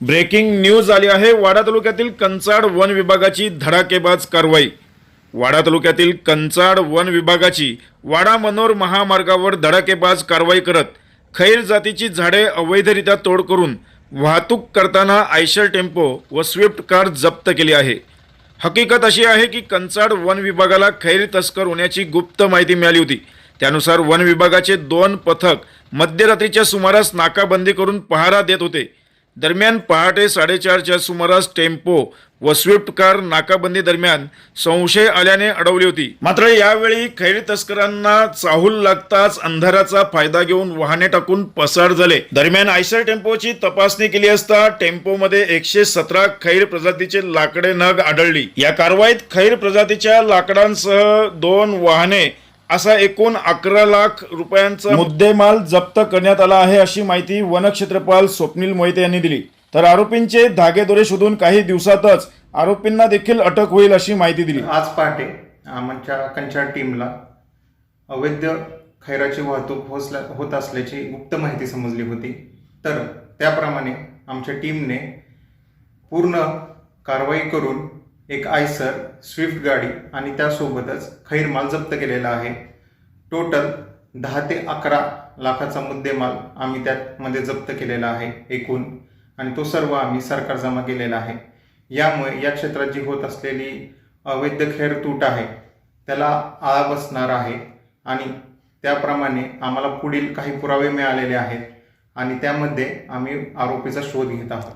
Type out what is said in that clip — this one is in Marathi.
ब्रेकिंग न्यूज आली आहे. वाडा तालुक्यातील कंचाड वन विभागाची धडाकेबाज कारवाई. वाडा तालुक्यातील कंचाड वन विभागाची वाडा मनोर महामार्गावर धडाकेबाज कारवाई करत खैर जातीची झाडे अवैधरित्या तोड करून वाहतूक करताना आयशर टेम्पो व स्विफ्ट कार जप्त केली आहे. हकीकत अशी आहे की कंचाड वन विभागाला खैर तस्कर होण्याची गुप्त माहिती मिळाली होती. त्यानुसार वन विभागाचे दोन पथक मध्यरात्रीच्या सुमारास नाकाबंदी करून पहारा देत होते. दरम्यान पहाटे साडेचारच्या सुमारास टेम्पो व स्विफ्ट कार नाकाबंदी दरम्यान संशय आल्याने अडवली होती. मात्र यावेळी खैर तस्करांना चाहूल लागताच अंधाराचा फायदा घेऊन वाहने टाकून पसार झाले. दरम्यान आयसर टेम्पोची तपासणी केली असता टेम्पोमध्ये एकशे सतरा खैर प्रजातीचे लाकडे नग आढळली. या कारवाईत खैर प्रजातीच्या लाकडांसह दोन वाहने असा एकूण अकरा लाख रुपयांचा मुद्देमाल जप्त करण्यात आला आहे अशी माहिती वनक्षेत्रपाल स्वप्नील मोहिते यांनी दिली. तर आरोपींचे धागेदोरे शोधून काही दिवसातच आरोपींना देखील अटक होईल अशी माहिती दिली. आज पहाटे आमच्या कंचाड टीमला अवैध खैराची वाहतूक होसल्या होत असल्याची गुप्त माहिती समजली होती. तर त्याप्रमाणे आमच्या टीमने पूर्ण कारवाई करून एक आयसर स्विफ्ट गाडी आणि त्यासोबतच खैर माल जप्त केलेला आहे. टोटल दहा ते अकरा लाखाचा मुद्देमाल आम्ही त्यामध्ये जप्त केलेला आहे एकूण आणि तो सर्व आम्ही सरकार जमा केलेला आहे. यामुळे या क्षेत्रात जी होत असलेली अवैध खैर तूट आहे त्याला आळा बसणार आहे आणि त्याप्रमाणे आम्हाला पुढील काही पुरावे मिळालेले आहेत आणि त्यामध्ये आम्ही आरोपीचा शोध घेत आहोत.